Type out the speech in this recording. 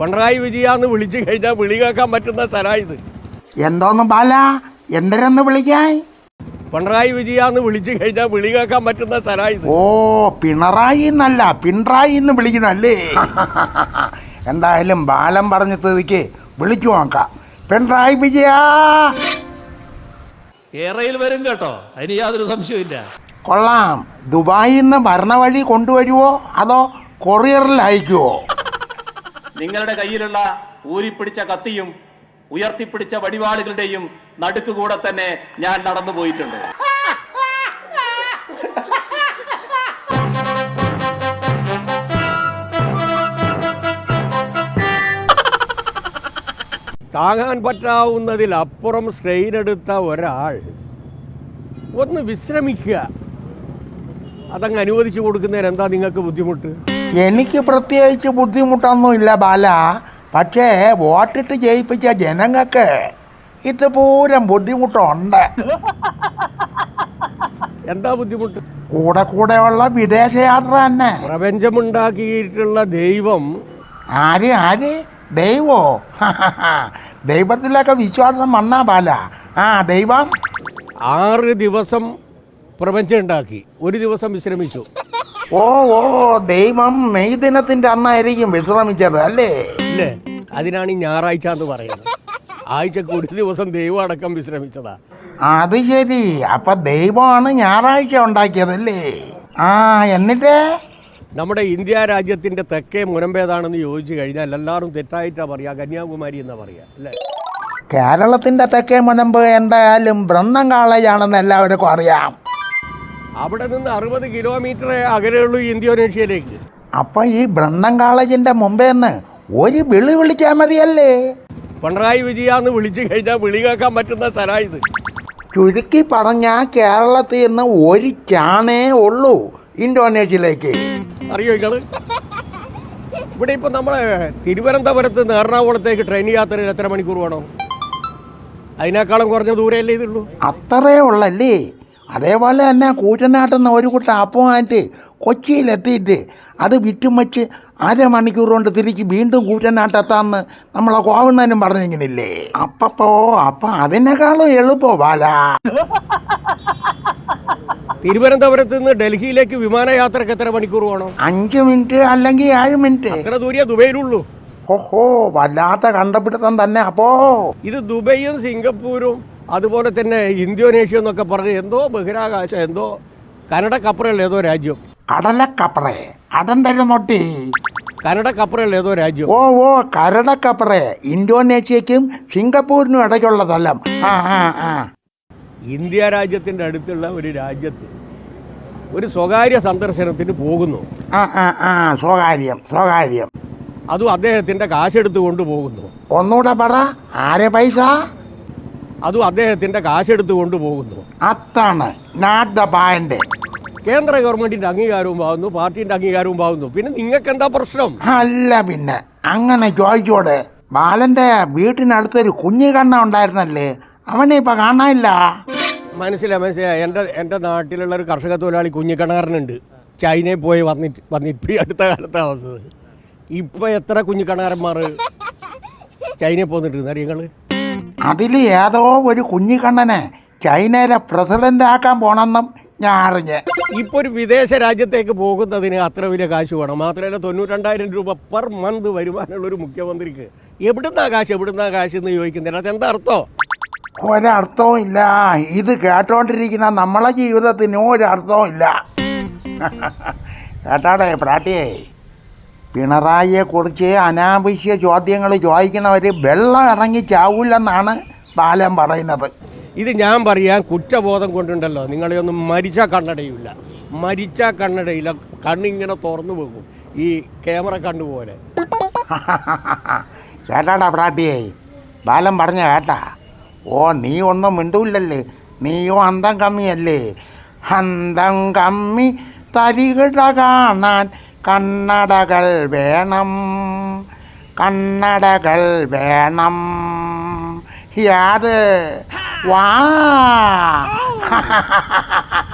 പിണറായി വിജയാന്ന് വിളിച്ചു കഴിഞ്ഞാൽ വിളി കേൾക്കാൻ പറ്റുന്ന സ്ഥലമായത് എന്തോന്ന് ബാല? എന്തരെന്ന് വിളിക്കാൻ? പിണറായി വിജയാന്ന് വിളിച്ചു കഴിഞ്ഞാൽ വിളി കേൾക്കാൻ പറ്റുന്ന സ്ഥലമായത് ഓ പിണറായി എന്നല്ല പിണറായി എന്ന് വിളിക്കണല്ലേ? എന്തായാലും ബാലം പറഞ്ഞ സ്ഥിതിക്ക് വിളിച്ചു നോക്കാം. പിണറായി വിജയ! കേരളയിൽ വരും കേട്ടോ. അതിന് യാതൊരു സംശയമില്ല കൊള്ളാം. ദുബായിൽ നിന്ന് ഭരണ വഴി കൊണ്ടുവരുവോ അതോ കൊറിയറിൽ അയക്കുവോ? നിങ്ങളുടെ കയ്യിലുള്ള ഊരിപ്പിടിച്ച കത്തിയും ഉയർത്തിപ്പിടിച്ച വടിവാളുകളുടെയും നടുക്കുകൂടെ തന്നെ ഞാൻ നടന്നു പോയിട്ടുണ്ട്. താങ്ങാൻ പറ്റാവുന്നതിലപ്പുറം സ്ട്രെയിൻ എടുത്ത ഒരാൾ ഒന്ന് വിശ്രമിക്കുക. അതങ്ങ് അനുവദിച്ചു കൊടുക്കുന്നതിന് എന്താ നിങ്ങൾക്ക് ബുദ്ധിമുട്ട്? എനിക്ക് പ്രത്യേകിച്ച് ബുദ്ധിമുട്ടൊന്നുമില്ല ബാല. പക്ഷേ വോട്ടിട്ട് ജയിപ്പിച്ച ജനങ്ങൾക്ക് ഇത് പൂരം ബുദ്ധിമുട്ടുണ്ട്. എന്താ ബുദ്ധിമുട്ട്? കൂടെ കൂടെയുള്ള വിദേശയാത്ര തന്നെ. പ്രപഞ്ചമുണ്ടാക്കിയിട്ടുള്ള ദൈവം. ആര് ആര്? ദൈവോ? ദൈവത്തിലൊക്കെ വിശ്വാസം വന്നാ ബാല. ആ ദൈവം. ആറ് ദിവസം പ്രപഞ്ചം ഉണ്ടാക്കി ഒരു ദിവസം വിശ്രമിച്ചു. ഓ ഓ ദൈവം മെയ് ദിനത്തിന്റെ അന്നായിരിക്കും വിശ്രമിച്ചത് അല്ലേ? അല്ലേ അതിനാണ് ഈ ഞായറാഴ്ച എന്ന് പറയുന്നത്. ആഴ്ചക്ക് ഒരു ദിവസം ദൈവം അടക്കം വിശ്രമിച്ചതാ. അത് ശരി. അപ്പൊ ദൈവമാണ് ഞായറാഴ്ച ഉണ്ടാക്കിയതല്ലേ ആ എന്നിട്ട്? നമ്മുടെ ഇന്ത്യ രാജ്യത്തിന്റെ തെക്കേ മുനമ്പേതാണെന്ന് ചോദിച്ചു കഴിഞ്ഞാൽ എല്ലാവരും തെറ്റായിട്ടാ പറയാ. കന്യാകുമാരി എന്നാ പറയാ അല്ലേ? കേരളത്തിന്റെ തെക്കേ മുനമ്പ് എന്തായാലും ബ്രഹ്മം കോളേജാണെന്ന് എല്ലാവർക്കും അറിയാം. അവിടെ നിന്ന് അറുപത് കിലോമീറ്റർ അകലെയുള്ളൂ ഇന്തോനേഷ്യയിലേക്ക് അപ്പൊ ഈ ബ്രന്ദം കോളേജിന്റെ മുമ്പേ നിന്ന് ഒരു വിളി വിളിച്ചാൽ മതിയല്ലേ? പിണറായി വിജയാന്ന് വിളിച്ചു കഴിഞ്ഞാൽ വിളി കേൾക്കാൻ പറ്റുന്ന സ്ഥലമായത് ചുരുക്കി പറഞ്ഞ കേരളത്തിൽ നിന്ന് ഒരു ചാണേ ഉള്ളൂ ഇന്തോനേഷ്യയിലേക്ക് അറിയോ ഇങ്ങൾ ഇവിടെ ഇപ്പൊ നമ്മളെ തിരുവനന്തപുരത്ത് നിന്ന് എറണാകുളത്തേക്ക് ട്രെയിൻ യാത്ര എത്ര മണിക്കൂർ വേണോ? അതിനേക്കാളും കുറഞ്ഞ ദൂരമല്ലേ ഇതുള്ളൂ. അത്രേ ഉള്ളല്ലേ? അതേപോലെ തന്നെ കൂറ്റനാട്ടിൽ നിന്ന് ഒരു കൂട്ടം അപ്പമായിട്ട് കൊച്ചിയിലെത്തിയിട്ട് അത് വിറ്റും വെച്ച് അരമണിക്കൂർ കൊണ്ട് തിരിച്ച് വീണ്ടും കൂറ്റനാട്ടെത്താന്ന് നമ്മളെ കോവുന്നതിനും പറഞ്ഞിങ്ങനില്ലേ? അപ്പപ്പോ അപ്പൊ അതിനേക്കാളും എളുപ്പോ ബാല. തിരുവനന്തപുരത്ത് നിന്ന് ഡൽഹിയിലേക്ക് വിമാനയാത്രക്ക് എത്ര മണിക്കൂർ വേണം അഞ്ച് മിനിറ്റ് അല്ലെങ്കിൽ ഏഴ് മിനിറ്റ്. എത്ര ദൂരെ ദുബൈയിലുള്ളൂ. ഓഹോ വല്ലാത്ത കണ്ടപിടുത്തം തന്നെ അപ്പോ. ഇത് ദുബൈയും സിംഗപ്പൂരും അതുപോലെ തന്നെ ഇന്തോനേഷ്യ എന്നൊക്കെ പറഞ്ഞ് എന്തോ ബഹിരാകാശം എന്തോ കനഡക്കപ്പുറമുള്ള ഏതോ രാജ്യം. കടലക്കപ്പറേ മോട്ടി? കനഡക്കപ്പുറമുള്ള ഏതോ രാജ്യം. ഓ ഓ കരടക്കപ്പറേ. ഇന്തോനേഷ്യക്കും സിംഗപ്പൂരിനും ഇടയ്ക്കുള്ള സ്ഥലം ആ ആ ആ. ഇന്ത്യ രാജ്യത്തിന്റെ അടുത്തുള്ള ഒരു രാജ്യത്ത് ഒരു സ്വകാര്യ സന്ദർശനത്തിന് പോകുന്നു. ആ ആ ആ സ്വകാര്യം സ്വകാര്യം. അതും അദ്ദേഹത്തിന്റെ കാശെടുത്ത് കൊണ്ടുപോകുന്നു ഒന്നുകൂടെ പറ ആരെ പൈസ? അതും അദ്ദേഹത്തിന്റെ കാശെടുത്ത് കൊണ്ടുപോകുന്നു. അതാണ് നാട്ട് ദ പായന്റ് കേന്ദ്ര ഗവൺമെന്റിന്റെ അംഗീകാരവും പാകുന്നു പാർട്ടിന്റെ അംഗീകാരവും പാകുന്നു പിന്നെ നിങ്ങൾക്ക് എന്താ പ്രശ്നം? അല്ല പിന്നെ അങ്ങനെ ചോദിച്ചോട് ബാലന്റെ വീട്ടിനടുത്തൊരു കുഞ്ഞു കണ്ണ ഉണ്ടായിരുന്നല്ലേ? അവനെ ഇപ്പൊ കാണാനില്ല. മനസ്സിലായി മനസ്സിലായി. എന്റെ എന്റെ നാട്ടിലുള്ള ഒരു കർഷക തൊഴിലാളി കുഞ്ഞിക്കണകാരനുണ്ട് ചൈനയിൽ പോയി വന്നിട്ട് വന്നിട്ട് ഈ അടുത്ത കാലത്താണ് വന്നത്. ഇപ്പൊ എത്ര കുഞ്ഞിക്കണകാരന്മാർ ചൈനയിൽ പോന്നിട്ട് അറിയങ്ങൾ അതിൽ ഏതോ ഒരു കുഞ്ഞിക്കണ്ണനെ കണ്ണനെ ചൈനയിലെ പ്രസിഡന്റ് ആക്കാൻ പോണെന്നും ഞാൻ അറിഞ്ഞ്. ഇപ്പൊ ഒരു വിദേശ രാജ്യത്തേക്ക് പോകുന്നതിന് അത്ര വലിയ കാശ് വേണം. മാത്രമല്ല തൊണ്ണൂറ്റണ്ടായിരം രൂപ പെർ മന്ത് വരുമാനമുള്ള ഒരു മുഖ്യമന്ത്രിക്ക് എവിടുന്നാ കാശ് എവിടുന്നാ കാശ് എന്ന് ചോദിക്കുന്നില്ല അതെന്താ അർത്ഥം? ഒരർത്ഥവും ഇല്ല. ഇത് കേട്ടോണ്ടിരിക്കുന്ന നമ്മളെ ജീവിതത്തിന് ഒരർത്ഥവും ഇല്ല. കേട്ടാടേ പ്രാട്ടിയേ? പിണറായിയെ കുറിച്ച് അനാവശ്യ ചോദ്യങ്ങൾ ചോദിക്കുന്നവർ വെള്ളം ഇറങ്ങി ചാവൂലെന്നാണ് ബാലൻ പറയുന്നത്. ഇത് ഞാൻ പറയാൻ കുറ്റബോധം കൊണ്ടുണ്ടല്ലോ. നിങ്ങളെയൊന്നും മരിച്ച കണ്ണടയില്ല. മരിച്ച കണ്ണടയില്ല. കണ്ണിങ്ങനെ തുറന്നു പോകും. ഈ ക്യാമറ കണ്ടുപോലെ കേട്ടാടാ പ്രാട്ടിയേ ബാലൻ പറഞ്ഞ കേട്ടാ. ഓ നീ ഒന്നും മിണ്ടൂല്ലല്ലേ. നീയോ അന്തം കമ്മിയല്ലേ. അന്തം കമ്മി തരികിട കാണാൻ കണ്ണടകൾ വേണം. കണ്ണടകൾ വേണം. യാത് വാ.